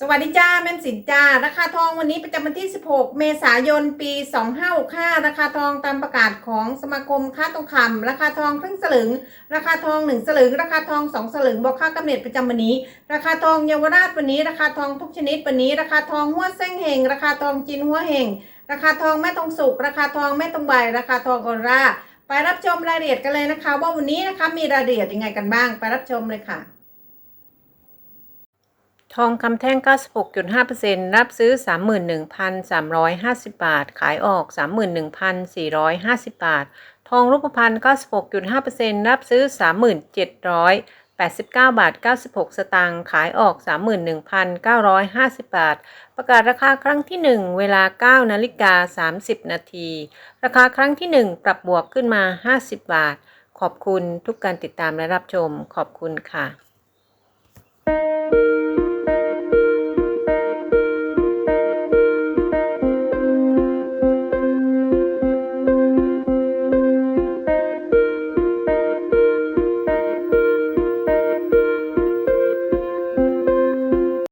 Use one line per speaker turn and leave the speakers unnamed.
สวัสดีจ้าแม่สินจ้าราคาทองวันนี้ประจำวันที่ 16 เมษายน ปี 2565ราคาทองตามประกาศของสมาคมค้าทองคำราคาทองครึ่งสลึง ราคาทอง 1 สลึง ราคาทอง 2 สลึงบอกค่ากำเนิดประจำวันนี้ ราคาทองเยาวราชวันนี้ ราคาทองทุกชนิดวันนี้ ราคาทองหัวเส้งเฮงราคาทองจินหัวเฮงราคาทองแม่ทองสุกราคาทองแม่ทองใบราคาทองออร่าไปรับชมรายละเอียดกันเลยนะคะ ว่าวันนี้นะคะมีรายละเอียดยังไงกันบ้าง ไปรับชมเลยค่ะ
ทองคำแท่ง 96.5%รับซื้อ 31,350 บาท ขายออก 31,450 บาท ทองรูปพรรณ96.5%รับซื้อ 37,89 บาท 96 สตางค์ ขายออก 31,950 บาท ประกาศราคาครั้งที่ 1 เวลา 9 นาฬิกา 30 นาที ราคาครั้งที่ 1 ปรับบวกขึ้นมา 50 บาท ขอบคุณทุกการติดตามและรับชม ขอบคุณค่ะ